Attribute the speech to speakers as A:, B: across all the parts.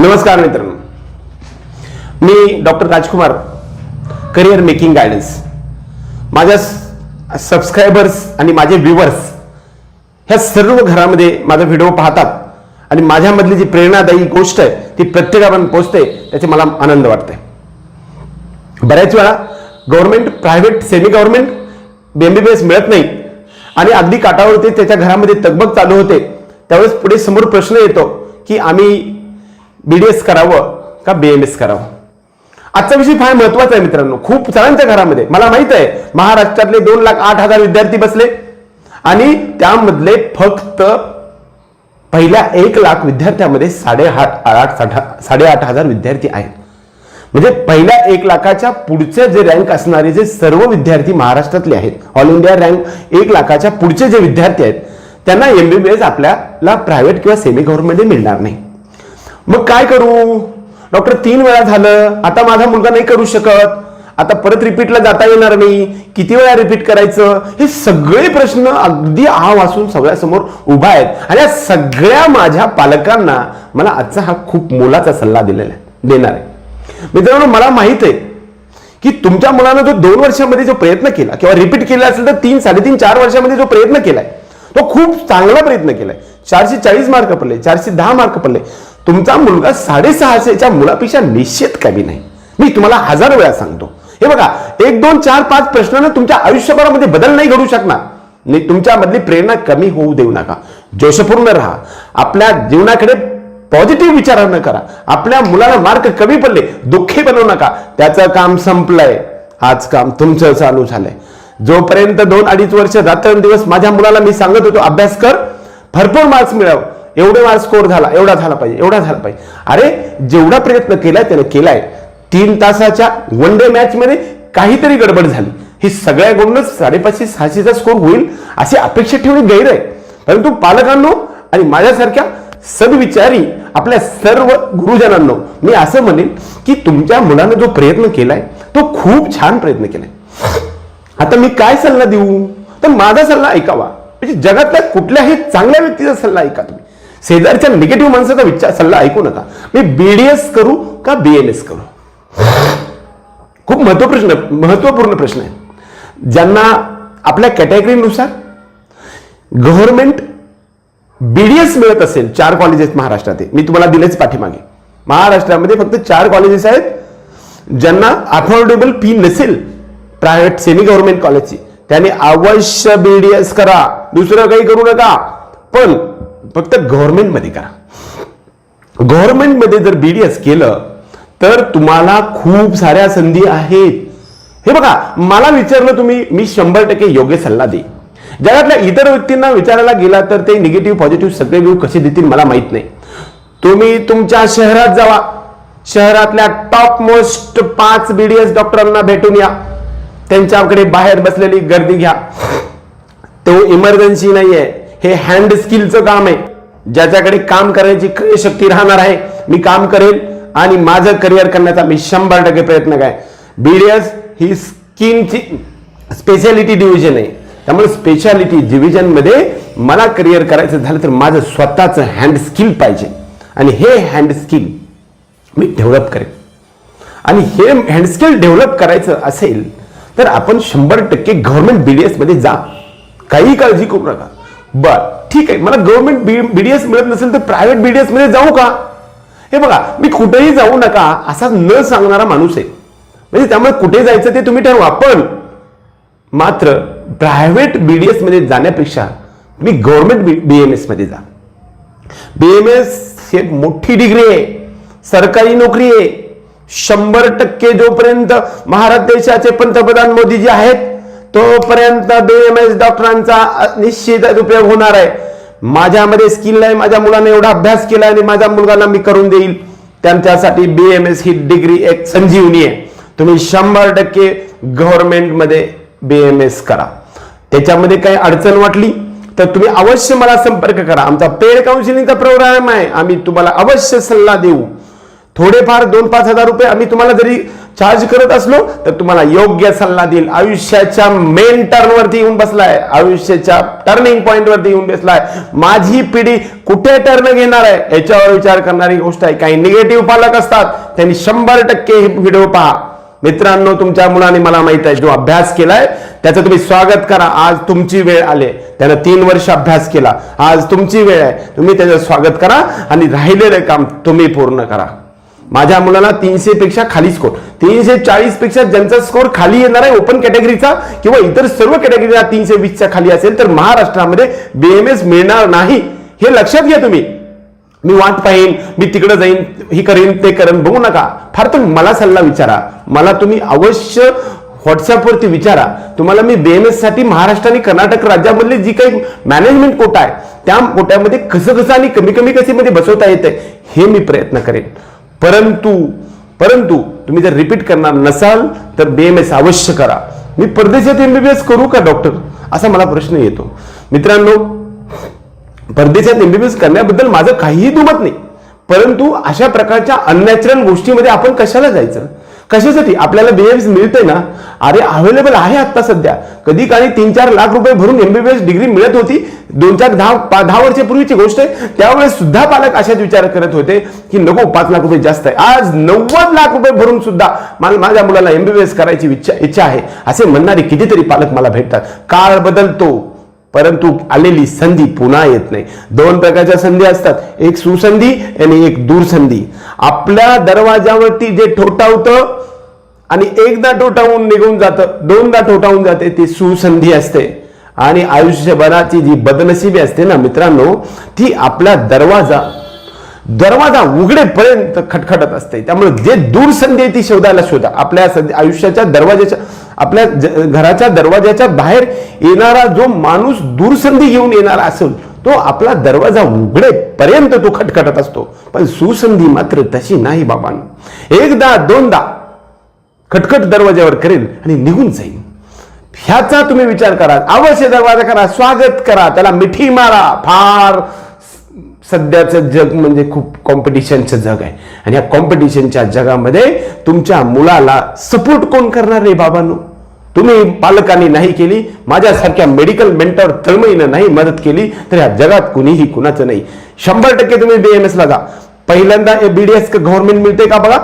A: नमस्कार मित्रांनो. मी doctor Rajkumar career making guidance. माझ्या सबस्क्रायबर्स आणि माझे व्ह्युअर्स ह्या सर्व घरामध्ये माझा व्हिडिओ पाहतात आणि माझ्यामधली जी प्रेरणादायी गोष्ट आहे ती प्रत्येकापर्यंत पोचते त्याचे मला आनंद वाटते बऱ्याच वेळा government private semi government MBBS मिळत नाही आणि अगदी काटावरती त्याच्या घरामध्ये तगबग चालू होते त्यावेळेस पुढे समोर प्रश्न येतो की आम्ही बीडीएस करावं का बीएमएस करावं? आजचा विषय फार महत्त्वाचा आहे मित्रांनो. खूप जणांच्या घरामध्ये मला माहीत आहे महाराष्ट्रातले दोन लाख आठ हजार विद्यार्थी बसले आणि त्यामधले फक्त पहिल्या एक लाख विद्यार्थ्यामध्ये साडेआठ आठ साडेआठ हजार विद्यार्थी आहेत. म्हणजे पहिल्या एक लाखाच्या पुढचे जे रँक असणारे जे सर्व विद्यार्थी महाराष्ट्रातले आहेत ऑल इंडिया रँक एक लाखाच्या पुढचे जे विद्यार्थी आहेत त्यांना एमबीबीएस आपल्याला प्रायव्हेट किंवा सेमी गव्हर्नमेंटमध्ये मिळणार नाही. मग काय करू? डॉक्टर तीन वेळा झालं. आता माझा मुलगा नाही करू शकत. आता परत रिपीटला जाता येणार नाही. किती वेळा रिपीट करायचं? हे सगळे प्रश्न अगदी आ वासून सगळ्यासमोर उभा आहेत. आणि या सगळ्या माझ्या पालकांना मला आजचा हा खूप मोलाचा सल्ला दिलेला आहे. देणार आहे. मित्रांनो मला माहीत आहे की तुमच्या मुलानं जो दोन वर्षामध्ये जो प्रयत्न केला किंवा रिपीट केला असेल तर तीन साडेतीन चार वर्षामध्ये जो प्रयत्न केलाय तो खूप चांगला प्रयत्न केलाय. चारशे चाळीस मार्क पडले चारशे दहा मार्क पडले. तुमचा मुलगा साडेसहाशेच्या मुलापेक्षा निश्चित कमी नाही. मी तुम्हाला हजार वेळा सांगतो. हे बघा एक दोन चार पाच प्रश्नानं तुमच्या आयुष्यभरामध्ये बदल नाही घडू शकणार. नाही तुमच्यामधली प्रेरणा कमी होऊ देऊ नका. जोशपूर्ण राहा. आपल्या जीवनाकडे पॉझिटिव्ह विचार न करा. आपल्या मुलाला मार्क कमी पडले दुःखी बनवू नका. त्याचं काम संपलंय. आज काम तुमचं चालू झालंय. जोपर्यंत दोन अडीच वर्ष रात्रंदिवस माझ्या मुलाला मी सांगत होतो अभ्यास कर भरपूर मार्क्स मिळव. एवढे मार्क स्कोर झाला एवढा झाला पाहिजे एवढा झाला पाहिजे. अरे जेवढा प्रयत्न केलाय त्याने केलाय. तीन तासाच्या वन डे मॅच मध्ये काहीतरी गडबड झाली. ही सगळ्याकडूनच साडेपाचशे सहाशेचा स्कोर होईल अशी अपेक्षा ठेवणे गैर आहे. परंतु पालकांनो आणि माझ्यासारख्या सदविचारी आपल्या सर्व गुरुजनांनो मी असं म्हणेन की तुमच्या मुलानं जो प्रयत्न केलाय तो खूप छान प्रयत्न केलाय. आता मी काय सल्ला देऊ? तर माझा सल्ला ऐकावा. म्हणजे जगातल्या कुठल्याही चांगल्या व्यक्तीचा सल्ला ऐका तुम्ही. शेजारच्या निगेटिव्ह माणसाचा विचार सल्ला ऐकू नका. मी बीडीएस करू का बीएमएस करू? खूप महत्वप्रश्न महत्त्वपूर्ण प्रश्न आहे. ज्यांना आपल्या कॅटेगरीनुसार गव्हर्नमेंट बीडीएस मिळत असेल चार कॉलेजेस महाराष्ट्रात मी तुम्हाला दिलेच पाठीमागे. महाराष्ट्रामध्ये फक्त चार कॉलेजेस आहेत ज्यांना अफोर्डेबल फी नसेल प्रायव्हेट सेमी गव्हर्नमेंट कॉलेजची त्याने अवश्य बीडीएस करा. दुसरं काही करू नका. पण फक्त गव्हर्नमेंटमध्ये करा. गव्हर्नमेंटमध्ये जर बीडीएस केलं तर तुम्हाला खूप साऱ्या संधी आहेत. हे बघा मला विचारलं तुम्ही मी शंभर टक्के योग्य सल्ला दे जगातल्या इतर व्यक्तींना विचारायला गेला तर ते निगेटिव्ह पॉझिटिव्ह सगळे व्ह्यू कसे देतील मला माहीत नाही. तुम्ही तुमच्या शहरात जावा. शहरातल्या टॉप मोस्ट पाच बीडीएस डॉक्टरांना भेटून या. त्यांच्याकडे बाहेर बसलेली गर्दी घ्या. तो इमर्जन्सी नाहीये. हे हँड स्किलचं काम आहे. ज्याच्याकडे काम करण्याची क्रियशक्ती राहणार आहे मी काम करेल आणि माझं करिअर करण्याचा मी शंभर टक्के प्रयत्न काय? बीडीएस ही स्किनची स्पेशालिटी डिव्हिजन आहे. त्यामुळे स्पेशालिटी डिव्हिजनमध्ये मला करिअर करायचं झालं तर माझं स्वतःचं हँड स्किल पाहिजे. आणि हे हँड स्किल मी डेव्हलप करेन. आणि हे हँड स्किल डेव्हलप करायचं असेल तर आपण शंभर टक्के गव्हर्नमेंट बीडीएसमध्ये जा. काही काळजी करू नका. बर ठीक आहे. मला गव्हर्नमेंट बीडीएस मिळत नसेल तर प्रायव्हेट बीडीएसमध्ये जाऊ का? हे बघा मी कुठेही जाऊ नका असा न सांगणारा माणूस आहे. म्हणजे त्यामुळे कुठे जायचं ते तुम्ही ठरवा. पण मात्र प्रायव्हेट बीडीएसमध्ये जाण्यापेक्षा तुम्ही गव्हर्नमेंट बीएमएसमध्ये जा. बीएमएस हे मोठी डिग्री आहे. सरकारी नोकरी आहे. शंभर टक्के जोपर्यंत महाराष्ट्र देशाचे पंतप्रधान मोदीजी आहेत तोपर्यंत बीएमएस डॉक्टरांचा निश्चित उपयोग होणार आहे. माझ्यामध्ये स्किल आहे माझ्या मुलाने एवढा अभ्यास केला आणि माझ्या मुलगाला मी करून देईल. त्यांच्यासाठी बीएमएस ही डिग्री एक संजीवनी आहे. तुम्ही शंभर टक्के गव्हर्नमेंटमध्ये बीएमएस करा. त्याच्यामध्ये काही अडचण वाटली तर तुम्ही अवश्य मला संपर्क करा. आमचा पेड काउन्सिलिंगचा प्रोग्राम आहे. आम्ही तुम्हाला अवश्य सल्ला देऊ. थोडेफार दोन पाच हजार रुपये आम्ही तुम्हाला जरी चार्ज करत असलो तर तुम्हाला योग्य सल्ला देईल. आयुष्याच्या मेन टर्न वरती येऊन बसलाय. आयुष्याच्या टर्निंग पॉईंट वरती येऊन बसलाय. माझी पिढी कुठे टर्न घेणार आहे? याच्यावर विचार करणारी गोष्ट आहे. काही निगेटिव्ह पालक असतात. त्यांनी शंभर टक्के हे व्हिडिओ पहा. मित्रांनो तुमच्या मुलाने मला माहीत आहे जो अभ्यास केलाय त्याचं तुम्ही स्वागत करा. आज तुमची वेळ आले. त्यानं तीन वर्ष अभ्यास केला. आज तुमची वेळ आहे. तुम्ही त्याचं स्वागत करा आणि राहिलेलं काम तुम्ही पूर्ण करा. माझ्या मुलाला तीनशे पेक्षा खाली स्कोर तीनशे चाळीसपेक्षा ज्यांचा स्कोर खाली येणार आहे ओपन कॅटेगरीचा किंवा इतर सर्व कॅटेगरीला तीनशे वीसच्या खाली असेल तर महाराष्ट्रामध्ये बीएमएस मिळणार नाही. हे लक्षात घ्या तुम्ही. मी वाट पाहीन मी तिकडे जाईन ही करेन ते करेन. बघू नका. फार तर मला सल्ला विचारा. मला तुम्ही अवश्य व्हॉट्सअपवरती विचारा. तुम्हाला मी बीएमएससाठी महाराष्ट्र आणि कर्नाटक राज्यामधले जी काही मॅनेजमेंट कोटा आहे त्या कोट्यामध्ये कसं कसं आणि कमी कमी कसे मध्ये बसवता येते हे मी प्रयत्न करेन. परंतु परंतु तुम्ही जर रिपीट करणार नसाल तर बीएमएस अवश्य करा. मी परदेशात एमबीबीएस करू का डॉक्टर असा मला प्रश्न येतो. मित्रांनो परदेशात एमबीबीएस करण्याबद्दल माझं काहीही दुमत नाही. परंतु अशा प्रकारच्या अननॅचरल गोष्टीमध्ये आपण कशाला जायचं? कशासाठी? आपल्याला बीएमएस मिळते ना? अरे अवेलेबल आहे आता सध्या. कधी काळी तीन चार लाख रुपये भरून एमबीबीएस डिग्री मिळत होती. दोन चार दहा दहा वर्षापूर्वीची गोष्ट आहे. त्यावेळेस सुद्धा पालक अशाच विचार करत होते की नको पाच लाख रुपये जास्त आहे. आज नव्वद लाख रुपये भरून सुद्धा मला माझ्या मुलाला एमबीबीएस करायची इच्छा इच्छा आहे. असे म्हणणारे कितीतरी पालक मला भेटतात. काळ बदलतो. परंतु आलेली संधी पुन्हा येत नाही. दोन प्रकारच्या संधी असतात. एक सुसंधी आणि एक दूरसंधी. आपल्या दरवाजावरती जे ठोठावतं आणि एकदा ठोठावून निघून जातं दोनदा ठोठावून जाते ती सुसंधी असते. आणि आयुष्यभराची जी बदनशिबी असते ना मित्रांनो ती आपला दरवाजा दरवाजा उघडेपर्यंत खटखटत असते. त्यामुळे जे दूरसंधी आहे ती शोधायला शोधा. आपल्या आयुष्याच्या दरवाजाच्या आपल्या घराच्या दरवाजाच्या बाहेर येणारा जो माणूस दूरसंधी घेऊन येणारा असेल तो आपला दरवाजा उघडेपर्यंत तो खटखटत असतो. पण सुसंधी मात्र तशी नाही बाबांनो. एकदा दोनदा खटखट दरवाजावर करेल आणि निघून जाईल. ह्याचा तुम्ही विचार करा. अवश्य दरवाजा करा स्वागत करा. त्याला मिठी मारा. फार सध्याचं जग म्हणजे खूप कॉम्पिटिशनचं जग आहे. आणि या कॉम्पिटिशनच्या जगामध्ये तुमच्या मुलाला सपोर्ट कोण करणार रे बाबांनो? तुम्ही पालकांनी नाही केली माझ्यासारख्या मेडिकल मेंटर तळमळीनं नाही मदत केली तर या जगात कुणीही कुणाचं नाही. शंभर टक्के तुम्ही बीएमएस ला जा. पहिल्यांदा बीडीएस गव्हर्नमेंट मिळते का बघा?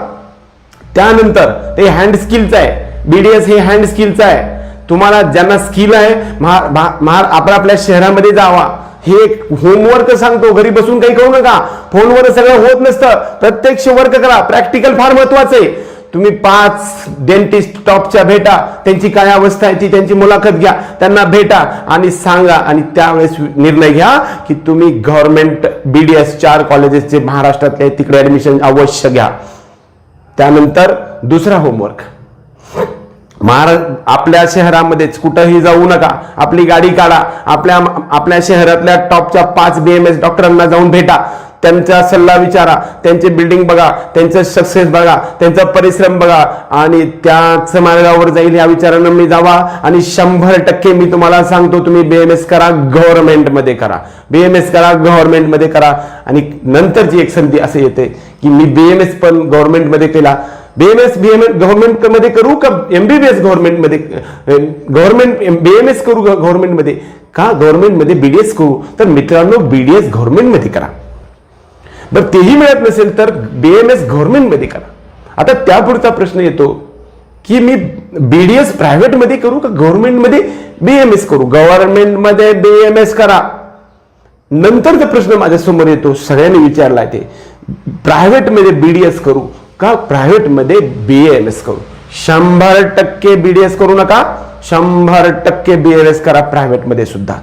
A: त्यानंतर ते हँड स्किलचं आहे. बीडीएस हे हँड स्किलचं आहे. तुम्हाला ज्यांना स्किल आहे महा- महा- आपल्या शहरामध्ये जावा. हे एक होमवर्क सांगतो. घरी बसून काही करू नका. फोनवर सगळं होत नसतं. प्रत्यक्ष वर्क करा. प्रॅक्टिकल फार महत्वाचं आहे. तुम्ही पाच डेंटिस्ट टॉपच्या भेटा. त्यांची काय अवस्था आहे ती त्यांची मुलाखत घ्या. त्यांना भेटा आणि सांगा आणि त्यावेळेस निर्णय घ्या की तुम्ही गव्हर्नमेंट बीडीएस चार कॉलेजेस जे महाराष्ट्रातले तिकडे ऍडमिशन अवश्य घ्या. त्यानंतर दुसरा होमवर्क महारा आपल्या शहरामध्येच कुठंही जाऊ नका. आपली गाडी काढा. आपल्या आपल्या शहरातल्या टॉपच्या पाच बीएमएस डॉक्टरांना जाऊन भेटा. त्यांचा सल्ला विचारा त्यांचे बिल्डिंग बघा त्यांचं सक्सेस बघा त्यांचा परिश्रम बघा आणि त्याच मार्गावर जाईल या विचारानं मी जावा आणि शंभर टक्के मी तुम्हाला सांगतो तुम्ही बीएमएस करा गव्हर्नमेंटमध्ये करा. बीएमएस करा गव्हर्नमेंटमध्ये करा. आणि नंतरची एक संधी असे येते की मी बीएमएस पण गव्हर्नमेंटमध्ये केला. बीएमएस बीएमएस गव्हर्नमेंटमध्ये करू का एमबीबीएस गव्हर्नमेंटमध्ये गव्हर्नमेंट बीएमएस करू का गव्हर्नमेंटमध्ये का गव्हर्नमेंटमध्ये बीडीएस करू? तर मित्रांनो बीडीएस गव्हर्नमेंटमध्ये करा. बरं तेही मिळत नसेल तर बीएमएस एस गव्हर्नमेंटमध्ये करा. आता त्यापुढचा प्रश्न येतो की मी बीडीएस एस प्रायव्हेटमध्ये करू का गव्हर्नमेंटमध्ये बी एम बीएमएस करू? गव्हर्नमेंटमध्ये बी एम बीएमएस करा. नंतरचा प्रश्न माझ्यासमोर येतो सगळ्यांनी विचारलाय ते. प्रायव्हेटमध्ये बीडीएस करू का प्रायव्हेटमध्ये बी एम बीएमएस करू? शंभर टक्के बीडीएस करू नका. शंभर टक्के बीएमएस करा प्रायव्हेटमध्ये सुद्धा.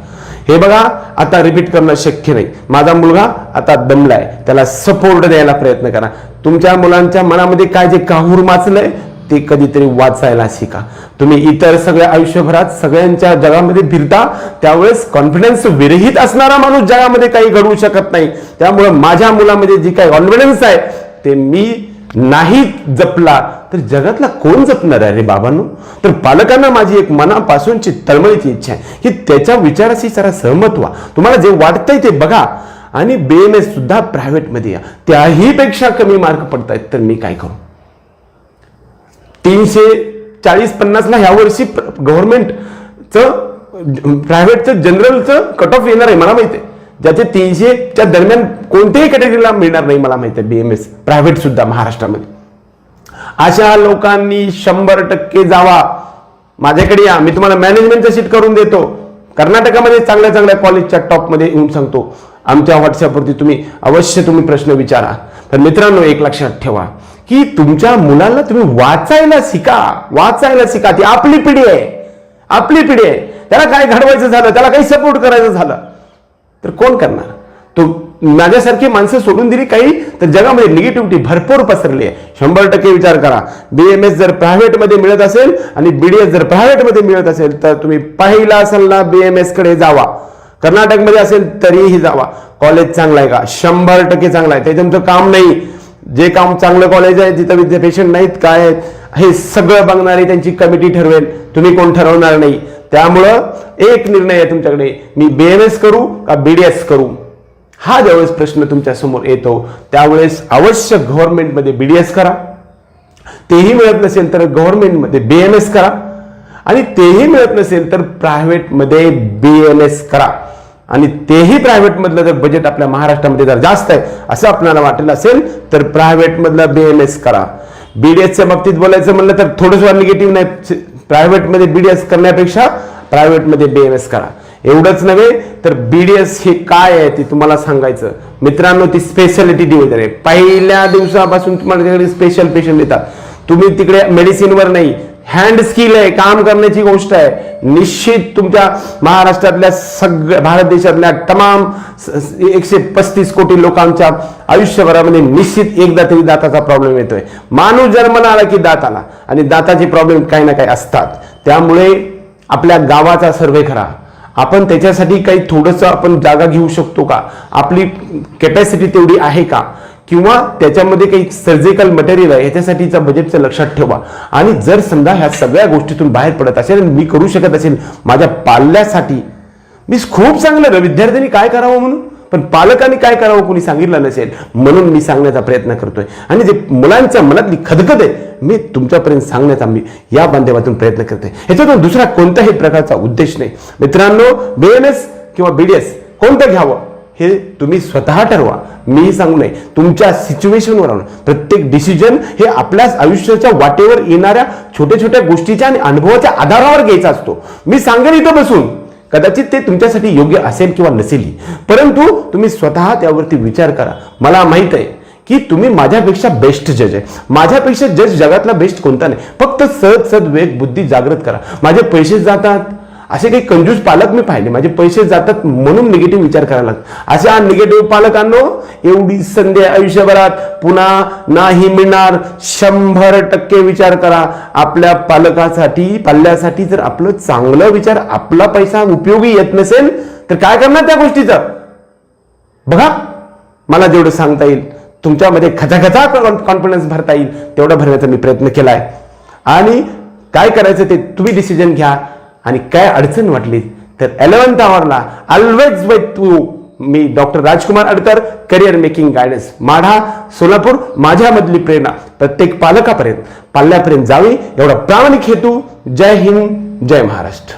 A: हे बघा आता रिपीट करणं शक्य नाही. माझा मुलगा आता दमलाय. त्याला सपोर्ट द्यायला प्रयत्न करा. तुमच्या मुलांच्या मनामध्ये काय जे काहूर माचलंय ते कधीतरी वाचायला शिका. तुम्ही इतर सगळ्या आयुष्यभरात सगळ्यांच्या जगामध्ये फिरता त्यावेळेस कॉन्फिडन्स विरहित असणारा माणूस जगामध्ये काही घडवू शकत नाही. त्यामुळे माझ्या मुलामध्ये जी काही कॉन्फिडन्स आहे ते मी नाही जपला. तर जगातला कोण जपणार आहे रे बाबांनो? तर पालकांना माझी एक मनापासूनची तळमळीची इच्छा आहे की त्याच्या विचाराशी जरा सहमत व्हा. तुम्हाला जे वाटतंय ते बघा आणि बीएमएस सुद्धा प्रायव्हेटमध्ये या. त्याही पेक्षा कमी मार्क पडतायत. तर मी काय करू? तीनशे चाळीस पन्नासला ह्या वर्षी गव्हर्नमेंटचं प्रायव्हेटचं जनरलचं कट ऑफ येणार आहे मला माहिती आहे. ज्याचे तीनशेच्या दरम्यान कोणत्याही कॅटेगरीला मिळणार नाही मला माहिती आहे. एस प्रायव्हेट सुद्धा महाराष्ट्रामध्ये. अशा लोकांनी शंभर टक्के जावा. माझ्याकडे या. मी तुम्हाला मॅनेजमेंटचं सीट करून देतो. कर्नाटकामध्ये चांगल्या चांगल्या कॉलेजच्या टॉपमध्ये येऊन सांगतो. आमच्या व्हॉट्सअपवरती तुम्ही अवश्य तुम्ही प्रश्न विचारा. तर मित्रांनो एक लक्षात ठेवा की तुमच्या मुलाला तुम्ही वाचायला शिका. वाचायला शिका. ती आपली पिढी आहे. आपली पिढी आहे. त्याला काय घडवायचं झालं? त्याला काही सपोर्ट करायचं झालं? तर कोण करणार? तो माझ्यासारखी माणसं सोडून दिली काही? तर जगामध्ये निगेटिव्हिटी भरपूर पसरली आहे. शंभर टक्के विचार करा. बीएमएस जर प्रायव्हेटमध्ये मिळत असेल आणि बीडीएस जर प्रायव्हेटमध्ये मिळत असेल तर तुम्ही पाहिला असेल ना बीएमएसकडे जावा. कर्नाटकमध्ये असेल तरीही जावा. कॉलेज चांगलं आहे का? शंभर टक्के चांगलं आहे. ते तुमचं काम नाही. जे काम चांगलं कॉलेज आहे जिथं विद्या पेशंट नाहीत काय आहेत हे सगळं बघणारी त्यांची कमिटी ठरवेल. तुम्ही कोण ठरवणार नाही. त्यामुळं एक निर्णय आहे तुमच्याकडे. मी बी एम एस करू का बीडीएस करू? हा ज्यावेळेस प्रश्न तुमच्यासमोर येतो त्यावेळेस अवश्य गव्हर्नमेंटमध्ये एस करा. तेही मिळत नसेल तर गव्हर्नमेंटमध्ये एस करा. आणि तेही मिळत नसेल तर प्रायव्हेटमध्ये एस करा. आणि तेही प्रायव्हेटमधलं जर बजेट आपल्या महाराष्ट्रामध्ये जर जास्त आहे असं आपल्याला वाटेल असेल तर प्रायव्हेटमधलं एस करा. बी डी एसच्या बाबतीत बोलायचं म्हणलं तर थोडंसं निगेटिव्ह नाही. प्रायव्हेटमध्ये एस करण्यापेक्षा प्रायव्हेटमध्ये एस करा. एवढंच नव्हे तर बीडीएस हे काय आहे ते तुम्हाला सांगायचं. मित्रांनो ती स्पेशालिटी डिव्हिजन आहे. पहिल्या दिवसापासून तुम्हाला तिकडे स्पेशल पेशंट येतात. तुम्ही तिकडे मेडिसिनवर नाही हँड स्किल आहे काम करण्याची गोष्ट आहे. निश्चित तुमच्या महाराष्ट्रातल्या सगळ्या भारत देशातल्या तमाम एकशे पस्तीस कोटी लोकांच्या आयुष्यभरामध्ये निश्चित एकदा तरी दाताचा प्रॉब्लेम येतोय. माणूस जन्माला आला की दात आला आणि दाताचे प्रॉब्लेम काही ना काही असतात. त्यामुळे आपल्या गावाचा सर्वे करा. आपण त्याच्यासाठी काही थोडंसं आपण जागा घेऊ शकतो का? आपली कॅपॅसिटी तेवढी आहे का? किंवा त्याच्यामध्ये काही सर्जिकल मटेरियल आहे ह्याच्यासाठीचं बजेटचं लक्षात ठेवा. आणि जर समजा ह्या सगळ्या गोष्टीतून बाहेर पडत असेल मी करू शकत असेल माझ्या पाल्यासाठी मी खूप चांगलं विद्यार्थ्यांनी काय करावं म्हणून? पण पालकांनी काय करावं कोणी सांगितलं नसेल? म्हणून मी सांगण्याचा प्रयत्न करतोय. आणि जे मुलांच्या मनातली खदखद आहे मी तुमच्यापर्यंत सांगण्याचा मी या माध्यमातून प्रयत्न करतोय. ह्याच्यातून दुसरा कोणत्याही प्रकारचा उद्देश नाही. मित्रांनो बीएनएस किंवा बीडीएस कोणतं घ्यावं? हे तुम्ही स्वतः ठरवा. मी सांगू नये. तुमच्या सिच्युएशनवर राहून प्रत्येक डिसिजन हे आपल्याच आयुष्याच्या वाटेवर येणाऱ्या छोट्या छोट्या गोष्टीच्या आणि अनुभवाच्या आधारावर घ्यायचा असतो. मी सांगेन इथं बसून. कदाचित ते तुमच्यासाठी योग्य असेल किंवा नसेलही परंतु तुम्ही स्वतः त्यावरती विचार करा. मला माहीत आहे की तुम्ही माझ्यापेक्षा बेस्ट जज आहे. माझ्यापेक्षा जज जगातला बेस्ट कोणता नाही. फक्त सद सद वेग बुद्धी जागृत करा. माझे पैसे जातात. असे काही कंजूस पालक मी पाहिले. माझे पैसे जातात म्हणून निगेटिव्ह विचार करायला लागतात अशा निगेटिव्ह पालकांनो एवढी संधी आयुष्यभरात. पुन्हा नाही मिळणार. शंभर टक्के विचार करा. आपल्या पालकासाठी पाल्यासाठी जर आपलं चांगलं विचार आपला पैसा उपयोगी येत नसेल तर काय करणार त्या गोष्टीचं? बघा. मला जेवढं सांगता येईल तुमच्यामध्ये खचाखचा कॉन्फिडन्स भरता येईल तेवढा भरण्याचा मी प्रयत्न केलाय. आणि काय करायचं ते तुम्ही डिसिजन घ्या. आणि काय अडचण वाटली तर एलेवन्थ आवरला always with to me doctor Rajkumar Adkar career making guidance Madha Solapur माझ्यामधली प्रेरणा प्रत्येक पालकापर्यंत पाल्यापर्यंत जावी एवढा प्रामाणिक हेतू. जय हिंद जय महाराष्ट्र.